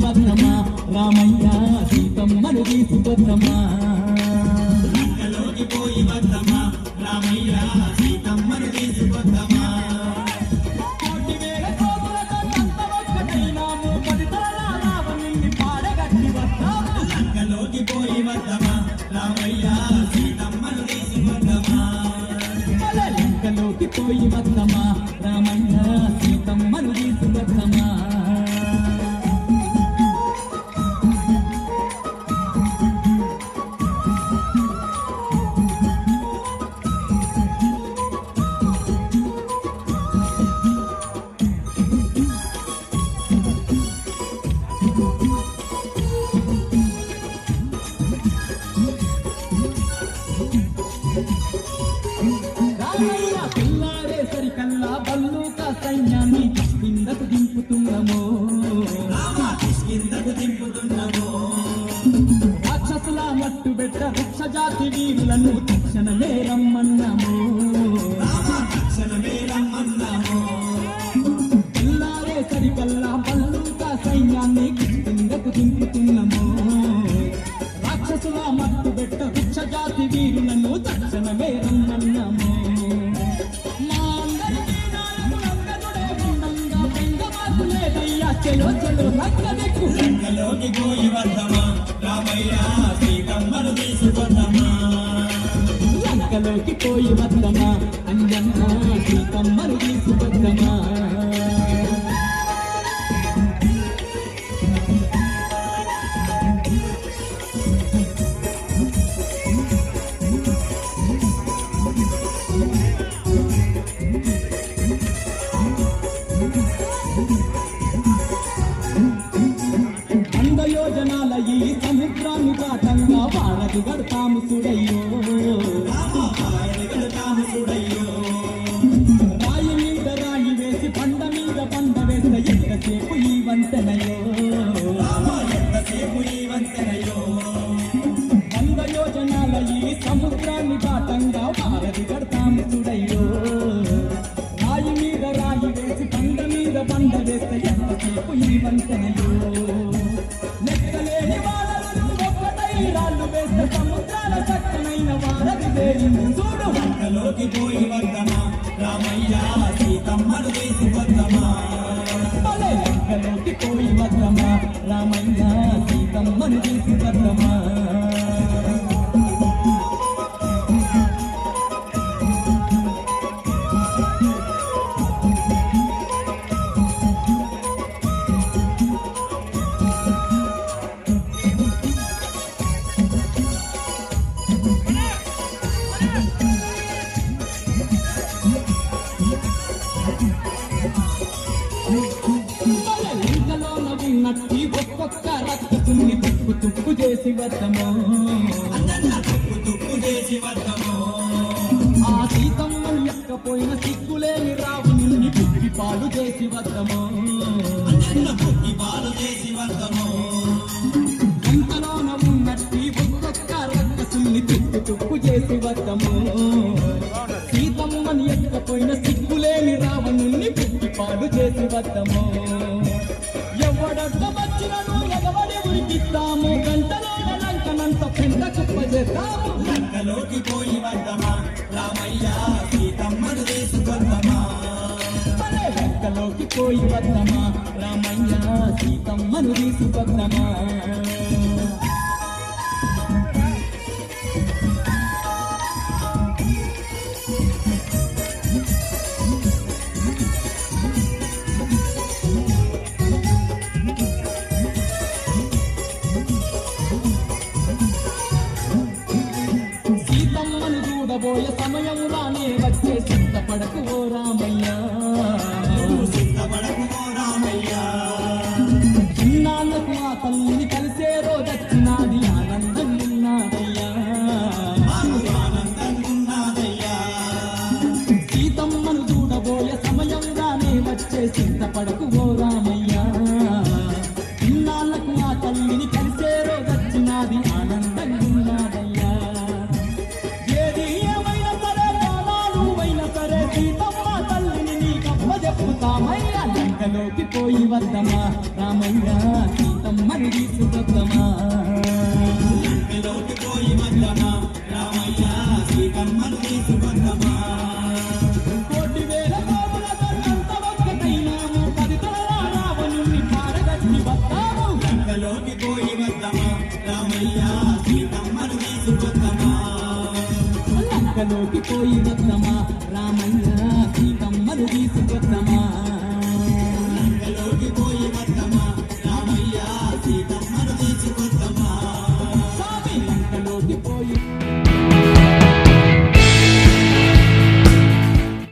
శివధర్మ రామయ్య సీతమ్మను తీసుకొద్దమ్మ లంకలోకి పోయి వద్దమ్మ రామయ్య సీతమ్మను తీసుకొద్దమ్మ పోయి వద్దమా రామయ్య సీతమ్మను తీసుకొద్దమా లంకలోకి పోయి వద్దమా రామయ్య సీతమ్మను తీసుకొద్దమా జాతి వీరులను తక్షణమే రమ్మన్నాము. తక్షణమే రమ్మన్నాము పిల్లారే సరికల్లా బల్లూక సైన్యాన్ని కిందకు దింపుతున్నాము రాక్షసుల మట్టు బెట్ట వృక్ష జాతి వీరులను తక్షణమే రమ్మన్నాము మా అందరికీ చెలో చెలో రంగ దిక్కు పోయి వద్దమా రామయ్య సీతమ్మను తీసుకొద్దమా లంకలోకి పోయి వద్దమ్మా. అంజన్న సీతమ్మను తీసుకొద్దమా వాడకు గడతాము రాయి మీద రాయి వేసి పండ మీద పండ వేస్తే ఎంతసేపు ఈ వంతెనయో. ఎంతసేపు ఈ వంతెనయో వంద యోజనాల ఈ సముద్రాన్ని దాటంగా వారధి కడతాము రాయి మీద రాయి వేసి పండ మీద పండ వేస్తే ఎంతసేపు ఈ వంతెనయో. చూడు వంటలోకి పోయి వద్దమా రామయ్య సీతమ్మను వేసి వద్దమా వంటలోకి పోయి వద్దమా రామయ్య సీతమ్మను వేసి లింగలోన ఉన్నట్టి ఒక్కొక్క రక్తతుల్ని తుప్పు తుప్పు చేసి వద్దమో తుప్పు తుప్పు చేసి వద్దము ఆ సీతమ్మను ఎక్కపోయిన సిగ్గులేని రావుని పుట్టి పాలు చేసి వద్దమో పుట్టి పాలు చేసి వద్దము. రక్తతుల్ని తుప్పు తుప్పు చేసి వద్దము సీతమ్మని ఎక్కపోయిన సిగ్గులేని రావణుణ్ణి పుట్టి పాడు చేసి వద్దము ఎవడడ్డ వచ్చినను ఎగబడి ఉరికిస్తాము గంటలోన లంకనంత పెంట కుప్ప చేస్తాము లంకలోకి పోయి వద్దమా రామయ్య సీతమ్మను తీసుకొద్దమా లంకలోకి పోయి వద్దమా? రామయ్య సీతమ్మను తీసుకొద్దమా? చూడబోయే సమయం రానే వచ్చే సిద్ధపడకు పోయి వద్దమా రామయ్య సీతమ్మని తీసుకొద్దమా లంకలోకి పోయి వద్దమా రామయ్య సీతమ్మను తీసుకొద్దమా లంకలోకి పోయి వద్దమా రామయ్య సీతమ్మను తీసుకొద్దమా లంకలోకి పోయి వద్దమా రామయ్య సీతమ్మను తీసుకు